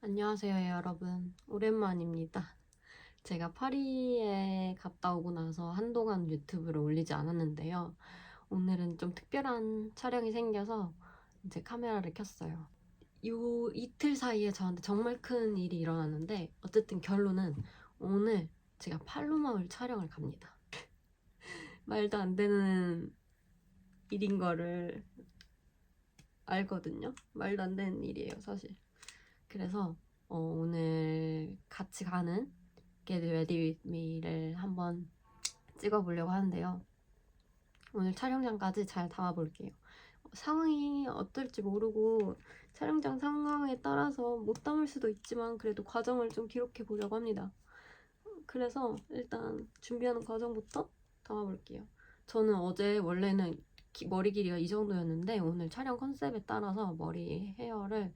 안녕하세요, 여러분. 오랜만입니다. 제가 파리에 갔다 오고 나서 한동안 유튜브를 올리지 않았는데요. 오늘은 좀 특별한 촬영이 생겨서 이제 카메라를 켰어요. 요 이틀 사이에 저한테 정말 큰 일이 일어났는데 어쨌든 결론은 오늘 제가 팔로마을 촬영을 갑니다. 말도 안 되는 일인 거를 알거든요. 말도 안 되는 일이에요, 사실. 그래서 어, 오늘 같이 가는 Get Ready With Me를 한번 찍어보려고 하는데요. 오늘 촬영장까지 잘 담아볼게요. 상황이 어떨지 모르고 촬영장 상황에 따라서 못 담을 수도 있지만 그래도 과정을 좀 기록해 보려고 합니다. 그래서 일단 준비하는 과정부터 담아볼게요. 저는 어제 원래는 기- 머리 길이가 이 정도였는데 오늘 촬영 컨셉에 따라서 머리 헤어를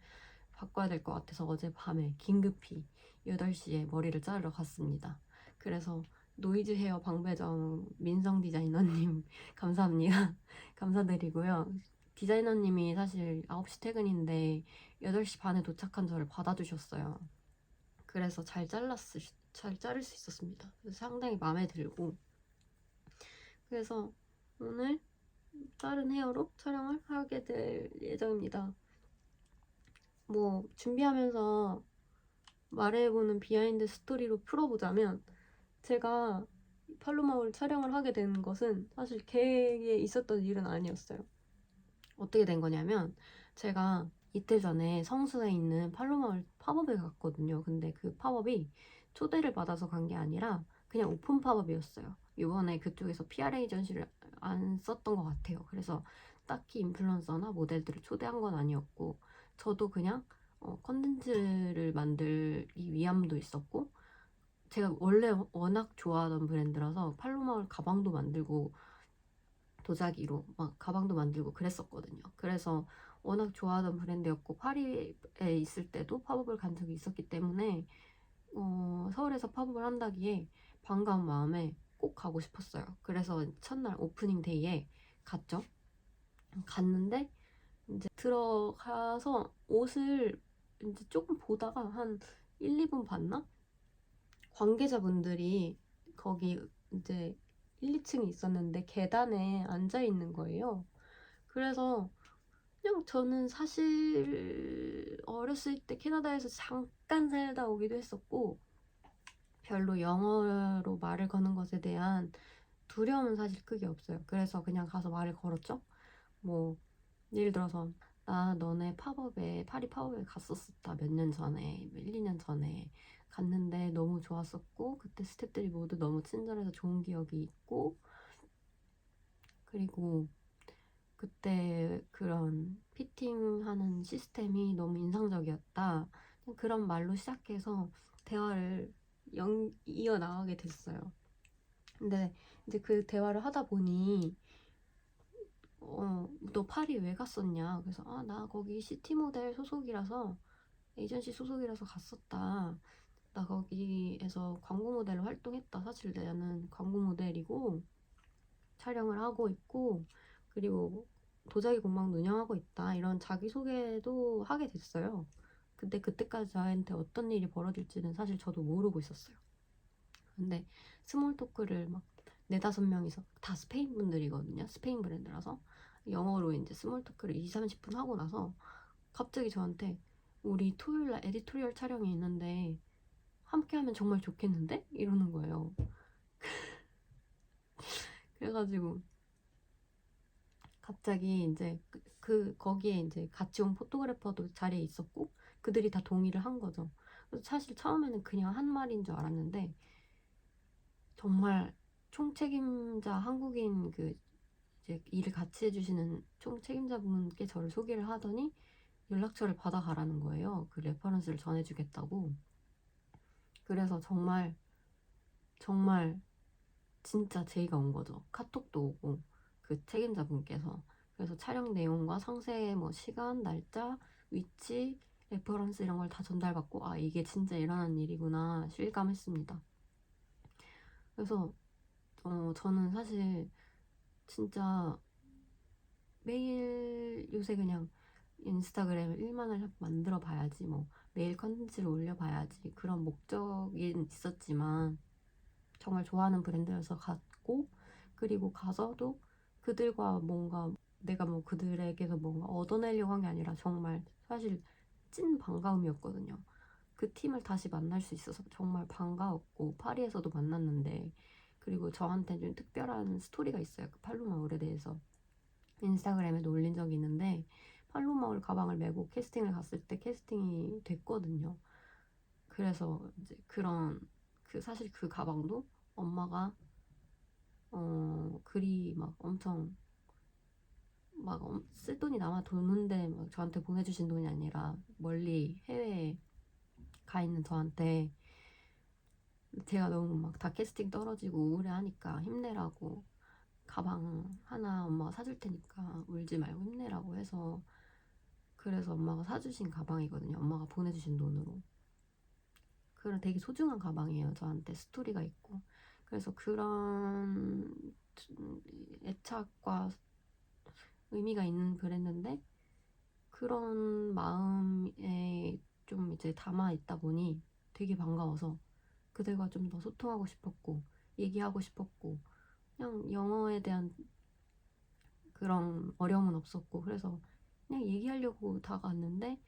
바꿔야 될 것 같아서 어제 밤에 긴급히 8시에 머리를 자르러 갔습니다. 그래서 노이즈 헤어 방배정 민성 디자이너님 감사합니다. 감사드리고요. 디자이너님이 사실 9시 퇴근인데 8시 반에 도착한 저를 받아주셨어요. 그래서 잘 잘랐을, 잘 자를 수 있었습니다. 상당히 마음에 들고 그래서 오늘 자른 헤어로 촬영을 하게 될 예정입니다. 뭐 준비하면서 말해보는 비하인드 스토리로 풀어보자면 제가 팔로마울 촬영을 하게 된 것은 사실 계획에 있었던 일은 아니었어요. 어떻게 된 거냐면 제가 이틀 전에 성수에 있는 팔로마울 팝업에 갔거든요. 근데 그 팝업이 초대를 받아서 간 게 아니라 그냥 오픈 팝업이었어요. 이번에 그쪽에서 PR 에이전시를 안 썼던 것 같아요. 그래서 딱히 인플루언서나 모델들을 초대한 건 아니었고 저도 그냥 어, 컨텐츠를 만들기 위함도 있었고 제가 원래 워낙 좋아하던 브랜드라서 팔로마울 가방도 만들고 도자기로 막 가방도 만들고 그랬었거든요. 그래서 워낙 좋아하던 브랜드였고 파리에 있을 때도 팝업을 간 적이 있었기 때문에 어, 서울에서 팝업을 한다기에 반가운 마음에 꼭 가고 싶었어요. 그래서 첫날 오프닝 데이에 갔죠. 갔는데 들어가서 옷을 이제 조금 보다가 한 1, 2분 봤나? 관계자분들이 거기 이제 1, 2층이 있었는데 계단에 앉아 있는 거예요. 그래서 그냥 저는 사실 어렸을 때 캐나다에서 잠깐 살다 오기도 했었고 별로 영어로 말을 거는 것에 대한 두려움은 사실 크게 없어요. 그래서 그냥 가서 말을 걸었죠. 뭐 예를 들어서 나 너네 팝업에 파리 팝업에 갔었었다 몇 년 전에 1, 2년 전에 갔는데 너무 좋았었고 그때 스태프들이 모두 너무 친절해서 좋은 기억이 있고 그리고 그때 그런 피팅하는 시스템이 너무 인상적이었다 그런 말로 시작해서 대화를 영, 이어나가게 됐어요. 근데 이제 그 대화를 하다 보니 어, 너 파리 왜 갔었냐? 그래서 아, 나 거기 시티 모델 소속이라서 에이전시 소속이라서 갔었다. 나 거기에서 광고 모델로 활동했다. 사실 나는 광고 모델이고 촬영을 하고 있고 그리고 도자기 공방도 운영하고 있다. 이런 자기소개도 하게 됐어요. 근데 그때까지 저한테 어떤 일이 벌어질지는 사실 저도 모르고 있었어요. 근데 스몰 토크를 막 네다섯 명이서 다 스페인 분들이거든요. 스페인 브랜드라서 영어로 이제 스몰 토크를 2, 30분 하고 나서 갑자기 저한테 우리 토요일 날 에디토리얼 촬영이 있는데 함께 하면 정말 좋겠는데? 이러는 거예요. 그래가지고 갑자기 이제 그, 그 거기에 이제 같이 온 포토그래퍼도 자리에 있었고 그들이 다 동의를 한 거죠. 그래서 사실 처음에는 그냥 한 말인 줄 알았는데 정말 총책임자 한국인 그 이제 일을 같이 해주시는 총 책임자분께 저를 소개를 하더니 연락처를 받아가라는 거예요. 그 레퍼런스를 전해주겠다고. 그래서 정말 정말 진짜 제의가 온 거죠. 카톡도 오고 그 책임자분께서 그래서 촬영 내용과 상세 뭐 시간, 날짜, 위치, 레퍼런스 이런 걸 다 전달받고 아 이게 진짜 일어난 일이구나 실감했습니다. 그래서 어 저는 사실 진짜 매일 요새 그냥 인스타그램을 1만을 만들어 봐야지 뭐 매일 컨텐츠를 올려 봐야지 그런 목적이 있었지만 정말 좋아하는 브랜드여서 갔고 그리고 가서도 그들과 뭔가 내가 뭐 그들에게서 뭔가 얻어내려고 한 게 아니라 정말 사실 찐 반가움이었거든요. 그 팀을 다시 만날 수 있어서 정말 반가웠고 파리에서도 만났는데 저한테 좀 특별한 스토리가 있어요. 그 팔로마울에 대해서 인스타그램에도 올린 적이 있는데 팔로마울 가방을 메고 캐스팅을 갔을 때 캐스팅이 됐거든요. 그래서 이제 그런 그 사실 그 가방도 엄마가 어 글이 막 엄청 막 엄- 쓸 돈이 남아 도는데 막 저한테 보내주신 돈이 아니라 멀리 해외에 가 있는 저한테 제가 너무 막 다 캐스팅 떨어지고 우울해하니까 힘내라고 가방 하나 엄마가 사줄 테니까 울지 말고 힘내라고 해서 그래서 엄마가 사주신 가방이거든요. 엄마가 보내주신 돈으로. 그런 되게 소중한 가방이에요. 저한테 스토리가 있고. 그래서 그런 애착과 의미가 있는 브랜드인데 그런 마음에 좀 이제 담아 있다 보니 되게 반가워서 그들과 좀 더 소통하고 싶었고 얘기하고 싶었고 그냥 영어에 대한 그런 어려움은 없었고 그래서 그냥 얘기하려고 다가왔는데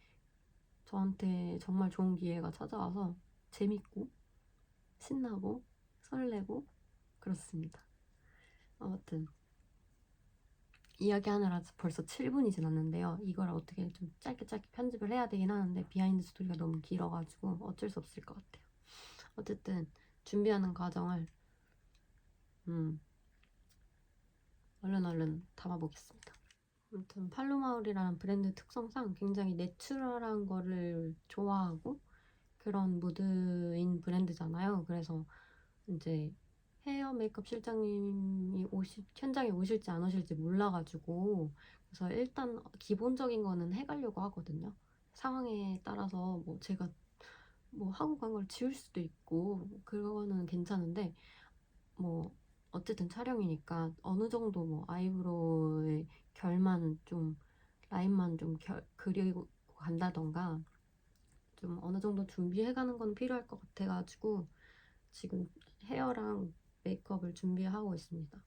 저한테 정말 좋은 기회가 찾아와서 재밌고 신나고 설레고 그렇습니다. 아무튼 이야기하느라 벌써 7분이 지났는데요. 이걸 어떻게 좀 짧게 짧게 편집을 해야 되긴 하는데 비하인드 스토리가 너무 길어가지고 어쩔 수 없을 것 같아요. 어쨌든 준비하는 과정을 음 얼른 얼른 담아보겠습니다. 아무튼 팔로마울이라는 브랜드 특성상 굉장히 내추럴한 거를 좋아하고 그런 무드인 브랜드잖아요. 그래서 이제 헤어 메이크업 실장님이 오시, 현장에 오실지 안 오실지 몰라가지고 그래서 일단 기본적인 거는 해가려고 하거든요. 상황에 따라서 뭐 제가 뭐 하고 간 걸 지울 수도 있고 그거는 괜찮은데 뭐 어쨌든 촬영이니까 어느 정도 뭐 아이브로우의 결만 좀 라인만 좀 결, 그리고 간다던가 좀 어느 정도 준비해가는 건 필요할 것 같아가지고 지금 헤어랑 메이크업을 준비하고 있습니다.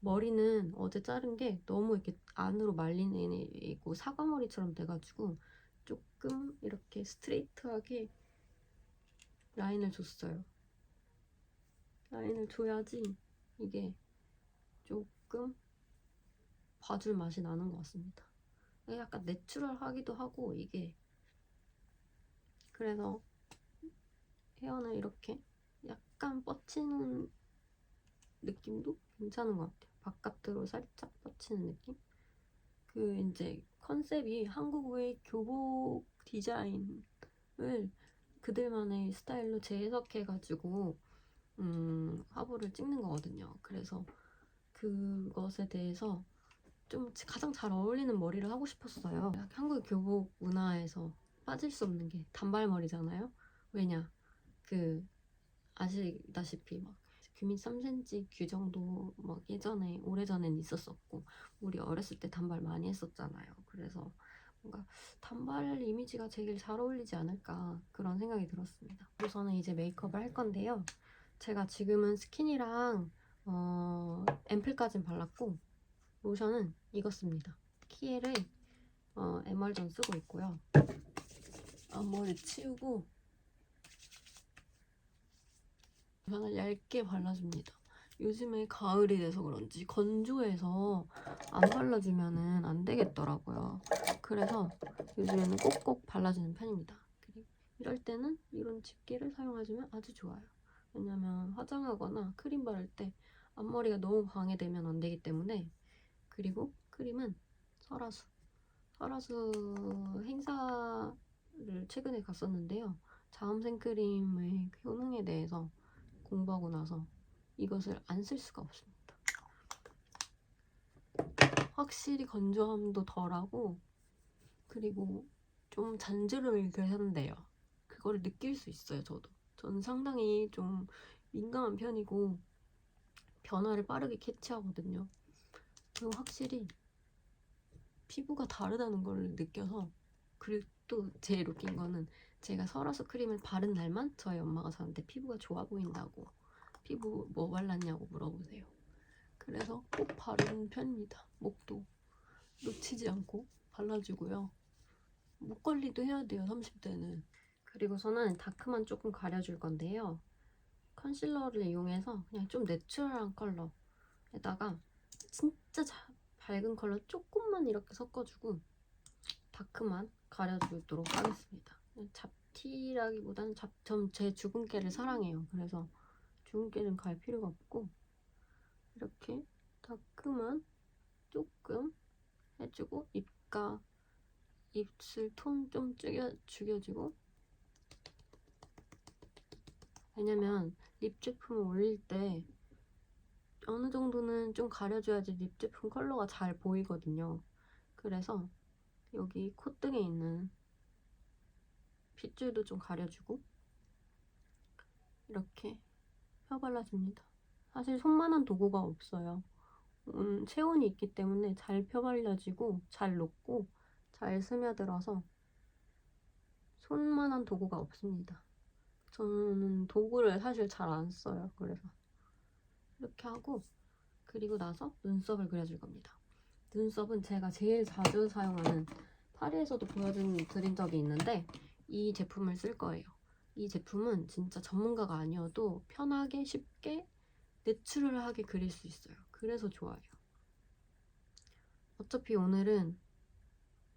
머리는 어제 자른 게 너무 이렇게 안으로 말리고 사과머리처럼 돼가지고 조금 이렇게 스트레이트하게 라인을 줬어요. 라인을 줘야지 이게 조금 봐줄 맛이 나는 것 같습니다. 약간 내추럴하기도 하고 이게 그래서 헤어는 이렇게 약간 뻗치는 느낌도 괜찮은 것 같아요. 바깥으로 살짝 뻗치는 느낌? 그 이제 컨셉이 한국의 교복 디자인을 그들만의 스타일로 재해석해가지고 음, 화보를 찍는 거거든요. 그래서 그것에 대해서 좀 가장 잘 어울리는 머리를 하고 싶었어요. 한국 교복 문화에서 빠질 수 없는 게 단발머리잖아요. 왜냐? 그 아시다시피 막 규민 3cm 규정도 막 예전에 오래전엔 있었었고 우리 어렸을 때 단발 많이 했었잖아요. 그래서 뭔가 단발 이미지가 제일 잘 어울리지 않을까 그런 생각이 들었습니다. 우선은 이제 메이크업을 할 건데요. 제가 지금은 스킨이랑 어, 앰플까진 발랐고 로션은 이거 씁니다. 키엘의 어, 에멀전 쓰고 있고요. 앞머리 치우고 로션을 얇게 발라줍니다. 요즘에 가을이 돼서 그런지 건조해서 안 발라주면은 안 되겠더라고요. 그래서 요즘에는 꼭꼭 발라주는 편입니다. 그리고 이럴 때는 이런 집게를 사용해주면 아주 좋아요. 왜냐면 화장하거나 크림 바를 때 앞머리가 너무 방해되면 안 되기 때문에 그리고 크림은 설화수 설화수 행사를 최근에 갔었는데요. 자음 생 크림의 효능에 대해서 공부하고 나서 이것을 안 쓸 수가 없습니다. 확실히 건조함도 덜하고 그리고 좀 잔주름을 개선돼요. 그거를 느낄 수 있어요, 저도. 저는 상당히 좀 민감한 편이고 변화를 빠르게 캐치하거든요. 그리고 확실히 피부가 다르다는 걸 느껴서 그리고 또 제일 웃긴 거는 제가 설화수 크림을 바른 날만 저희 엄마가 저한테 피부가 좋아 보인다고 피부 뭐 발랐냐고 물어보세요. 그래서 꼭 바르는 편입니다. 목도 놓치지 않고 발라주고요. 목 관리도 해야 돼요, 30대는. 그리고서는 다크만 조금 가려줄 건데요. 컨실러를 이용해서 그냥 좀 내추럴한 컬러에다가 진짜 자- 밝은 컬러 조금만 이렇게 섞어주고 다크만 가려주도록 하겠습니다. 잡티라기보다는 잡, 전제 주근깨를 사랑해요. 그래서 주근깨는 갈 필요가 없고 이렇게 다크만 조금 해주고 입가 입술 톤 좀 죽여, 죽여주고 왜냐면 립 제품을 올릴 때 어느 정도는 좀 가려줘야지 립 제품 컬러가 잘 보이거든요. 그래서 여기 콧등에 있는 핏줄도 좀 가려주고 이렇게 펴 발라줍니다. 사실 손만한 도구가 없어요. 음, 체온이 있기 때문에 잘 펴 발라지고 잘 녹고 잘 스며들어서 손만한 도구가 없습니다. 저는 도구를 사실 잘 안 써요. 그래서 이렇게 하고 그리고 나서 눈썹을 그려줄 겁니다. 눈썹은 제가 제일 자주 사용하는 파리에서도 보여드린 적이 있는데 이 제품을 쓸 거예요. 이 제품은 진짜 전문가가 아니어도 편하게 쉽게 내추럴하게 그릴 수 있어요. 그래서 좋아요. 어차피 오늘은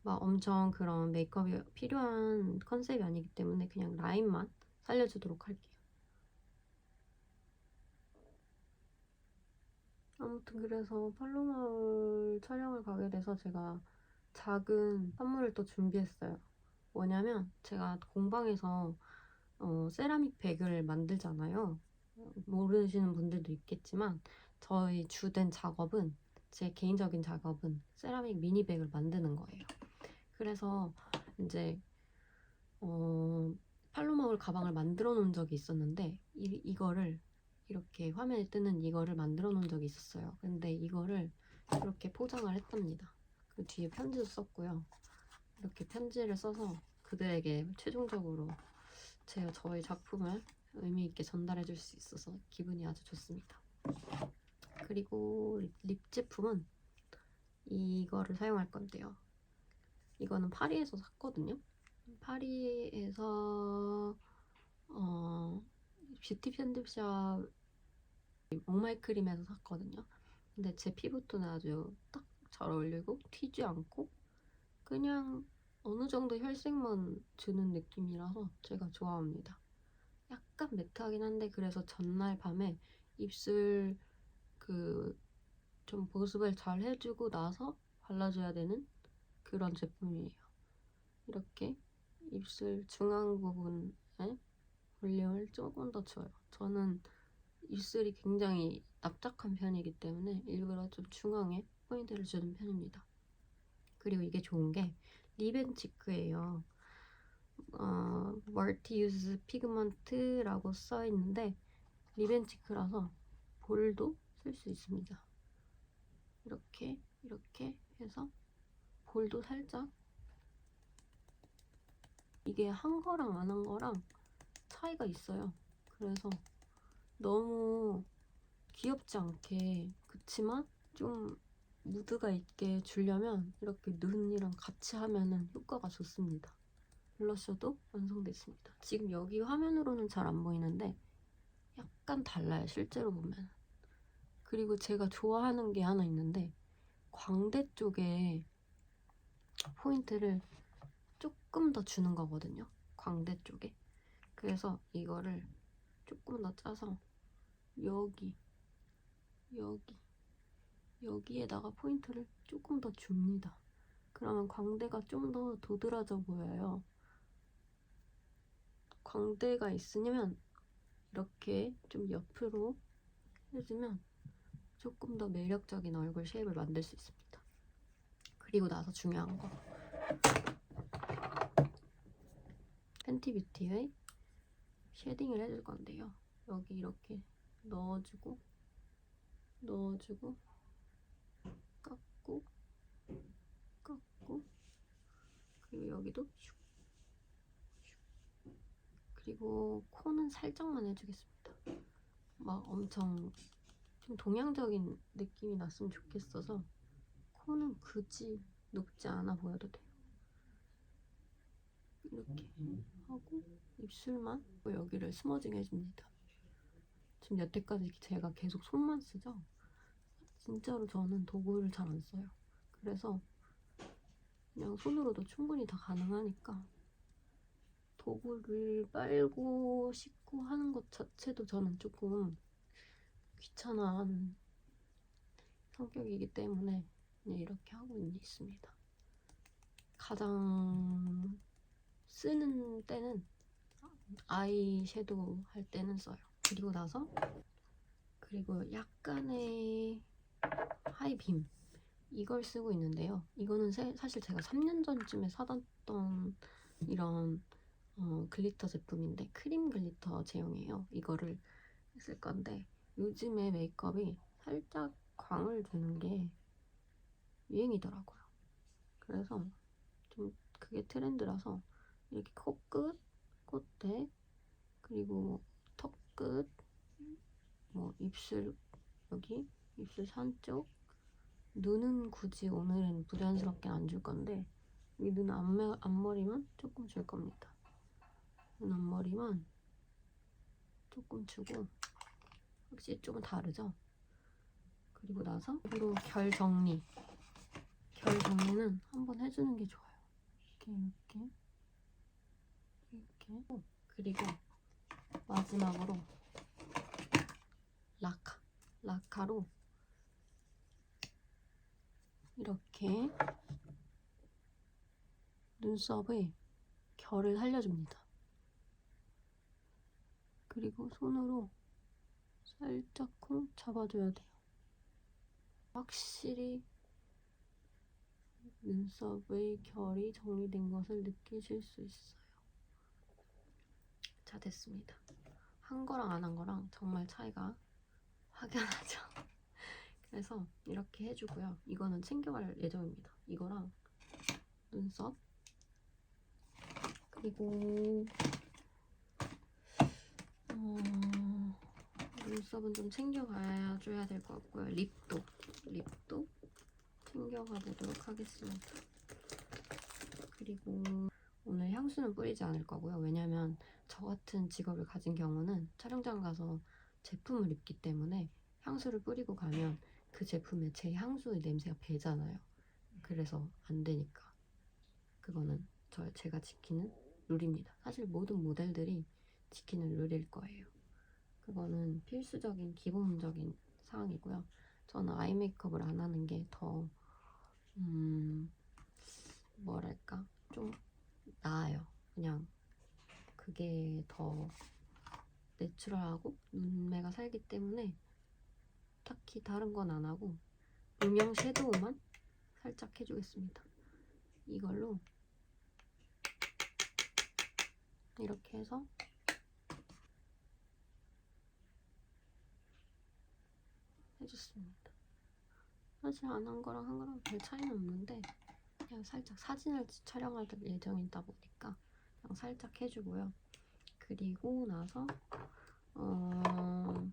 막 엄청 그런 메이크업이 필요한 컨셉이 아니기 때문에 그냥 라인만 살려주도록 할게요. 아무튼 그래서 팔로마을 촬영을 가게 돼서 제가 작은 선물을 또 준비했어요. 뭐냐면 제가 공방에서 어, 세라믹 백을 만들잖아요. 모르시는 분들도 있겠지만 저희 주된 작업은 제 개인적인 작업은 세라믹 미니백을 만드는 거예요. 그래서 이제 어, 팔로마울 가방을 만들어 놓은 적이 있었는데 이, 이거를 이렇게 화면에 뜨는 이거를 만들어 놓은 적이 있었어요. 근데 이거를 이렇게 포장을 했답니다. 그 뒤에 편지도 썼고요. 이렇게 편지를 써서 그들에게 최종적으로 제가 저의 작품을 의미 있게 전달해 줄 수 있어서 기분이 아주 좋습니다. 그리고 립, 립 제품은 이거를 사용할 건데요. 이거는 파리에서 샀거든요. 파리에서 어, 뷰티 편집샵 목마이크림에서 샀거든요. 근데 제 피부톤에 아주 딱 잘 어울리고 튀지 않고 그냥 어느 정도 혈색만 주는 느낌이라서 제가 좋아합니다. 약간 매트하긴 한데 그래서 전날 밤에 입술 그 좀 보습을 잘 해주고 나서 발라줘야 되는 그런 제품이에요. 이렇게 입술 중앙 부분에 볼륨을 조금 더 줘요. 저는 입술이 굉장히 납작한 편이기 때문에 일부러 좀 중앙에 포인트를 주는 편입니다. 그리고 이게 좋은 게 리벤치크예요. 어, 멀티유즈 피그먼트라고 써 있는데 리벤치크라서 볼도 쓸 수 있습니다. 이렇게 이렇게 해서 볼도 살짝 이게 한 거랑 안 한 거랑 차이가 있어요. 그래서 너무 귀엽지 않게 그치만 좀 무드가 있게 주려면 이렇게 눈이랑 같이 하면은 효과가 좋습니다. 블러셔도 완성됐습니다. 지금 여기 화면으로는 잘 안 보이는데 약간 달라요. 실제로 보면. 그리고 제가 좋아하는 게 하나 있는데 광대 쪽에 포인트를 조금 더 주는 거거든요. 광대 쪽에. 그래서 이거를 조금 더 짜서 여기 여기 여기에다가 포인트를 조금 더 줍니다. 그러면 광대가 좀 더 도드라져 보여요. 광대가 있으면 이렇게 좀 옆으로 해주면 조금 더 매력적인 얼굴 쉐입을 만들 수 있습니다. 그리고 나서 중요한 거 팬티 뷰티의 쉐딩을 해줄 건데요. 여기 이렇게 넣어주고 넣어주고 깎고 깎고 그리고 여기도 슉, 슉. 그리고 코는 살짝만 해주겠습니다. 막 엄청 좀 동양적인 느낌이 났으면 좋겠어서 코는 굳이 높지 않아 보여도 돼요. 이렇게 하고 입술만 여기를 스머징 해줍니다. 지금 여태까지 제가 계속 손만 쓰죠? 진짜로 저는 도구를 잘 안 써요. 그래서 그냥 손으로도 충분히 다 가능하니까 도구를 빨고 씻고 하는 것 자체도 저는 조금 귀찮아하는 성격이기 때문에 이렇게 하고 있습니다. 가장 쓰는 때는 아이 섀도우 할 때는 써요. 그리고 나서 그리고 약간의 하이빔 이걸 쓰고 있는데요. 이거는 세- 사실 제가 3년 전쯤에 사놨던 이런 어, 글리터 제품인데 크림 글리터 제형이에요. 이거를 쓸 건데 요즘에 메이크업이 살짝 광을 주는 게 유행이더라고요. 그래서 좀 그게 트렌드라서 이렇게 코끝, 콧대, 그리고 턱끝, 뭐 입술 여기 입술 산 쪽, 눈은 굳이 오늘은 부자연스럽게 안 줄 건데 여기 눈 앞머, 앞머리만 조금 줄 겁니다. 눈 앞머리만 조금 주고 확실히 조금 다르죠? 그리고 나서 그리고 결 정리 결 정리는 한번 해주는 게 좋아요. 이렇게 이렇게 이렇게 어, 그리고 마지막으로 라카 라카로 이렇게 눈썹의 결을 살려줍니다. 그리고 손으로 살짝 쿵 잡아줘야 돼요. 확실히 눈썹의 결이 정리된 것을 느끼실 수 있어요. 자, 됐습니다. 한 거랑 안 한 거랑 정말 차이가 확연하죠. 그래서 이렇게 해주고요. 이거는 챙겨갈 예정입니다. 이거랑 눈썹 그리고 어, 눈썹은 좀 챙겨가줘야 될 것 같고요. 립도 립도 챙겨가 보도록 하겠습니다. 그리고 오늘 향수는 뿌리지 않을 거고요. 왜냐면 저 같은 직업을 가진 경우는 촬영장 가서 제품을 입기 때문에 향수를 뿌리고 가면 그 제품에 제 향수의 냄새가 배잖아요. 그래서 안 되니까 그거는 저 제가 지키는 룰입니다. 사실 모든 모델들이 지키는 룰일 거예요. 그거는 필수적인 기본적인 사항이고요. 저는 아이 메이크업을 안 하는 게더 음, 뭐랄까 좀 나아요. 그냥 그게 더 내추럴하고 눈매가 살기 때문에 딱히 다른 건 안 하고 음영 섀도우만 살짝 해주겠습니다. 이걸로 이렇게 해서 해줬습니다. 사실 안 한 거랑 한 거랑 별 차이는 없는데 그냥 살짝 사진을 촬영할 예정이다 보니까 그냥 살짝 해주고요. 그리고 나서 어,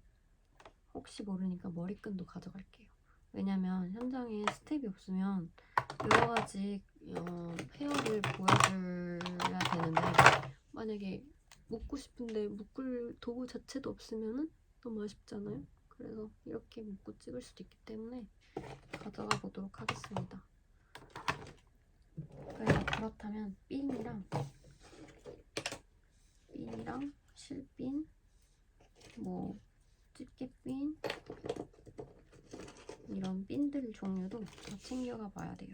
혹시 모르니까 머리끈도 가져갈게요. 왜냐면 현장에 스텝이 없으면 여러 가지 어, 헤어를 보여줘야 되는데 만약에 묶고 싶은데 묶을 도구 자체도 없으면은 너무 아쉽잖아요. 그래서 이렇게 묶고 찍을 수도 있기 때문에 가져가 보도록 하겠습니다. 그렇다면 핀이랑 핀이랑 실핀 뭐 집게 핀 이런 핀들 종류도 다 챙겨가 봐야 돼요.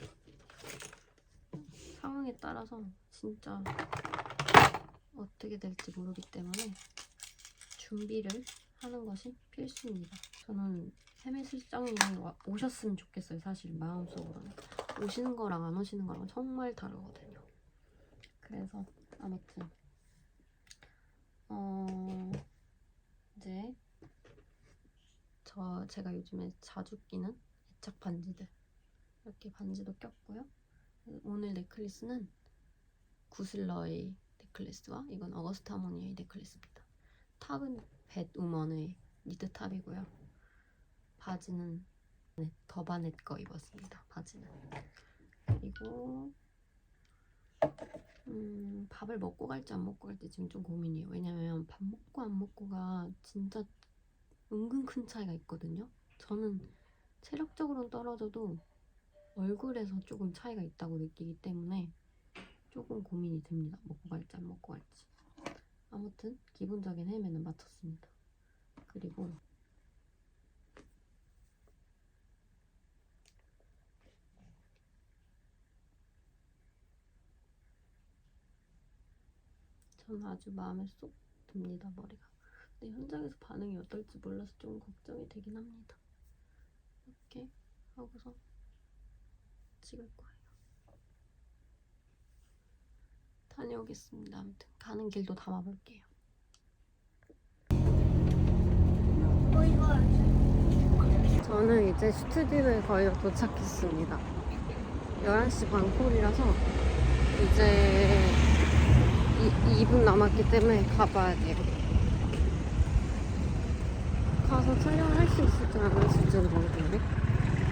상황에 따라서 진짜 어떻게 될지 모르기 때문에 준비를 하는 것이 필수입니다. 저는 해외 실장님이 와- 오셨으면 좋겠어요. 사실 마음속으로는 오시는 거랑 안 오시는 거랑 정말 다르거든요. 그래서 아무튼 어 이제 저 제가 요즘에 자주 끼는 애착 반지들 이렇게 반지도 꼈고요. 오늘 넥클리스는 구슬러의 넥클리스와 이건 어거스트 하모니의 넥클리스입니다. 탑은 뱃우먼의 니트 탑이고요. 바지는 네, 더바넷 거 입었습니다. 바지는 그리고 음, 밥을 먹고 갈지 안 먹고 갈지 지금 좀 고민이에요. 왜냐면 밥 먹고 안 먹고가 진짜 은근 큰 차이가 있거든요. 저는 체력적으로는 떨어져도 얼굴에서 조금 차이가 있다고 느끼기 때문에 조금 고민이 됩니다. 먹고 갈지 안 먹고 갈지. 아무튼 기본적인 헬멧은 맞췄습니다. 그리고 저는 아주 마음에 쏙 듭니다 머리가. 근데 현장에서 반응이 어떨지 몰라서 좀 걱정이 되긴 합니다. 이렇게 하고서 찍을 거예요. 다녀오겠습니다. 아무튼 가는 길도 담아볼게요. 저는 이제 스튜디오에 거의 도착했습니다. 11시 반 콜이라서 이제 2, 2분 남았기 때문에 가봐야 돼요. 가서 촬영을 할수 있을지 안 할 수 있을지 모르겠네.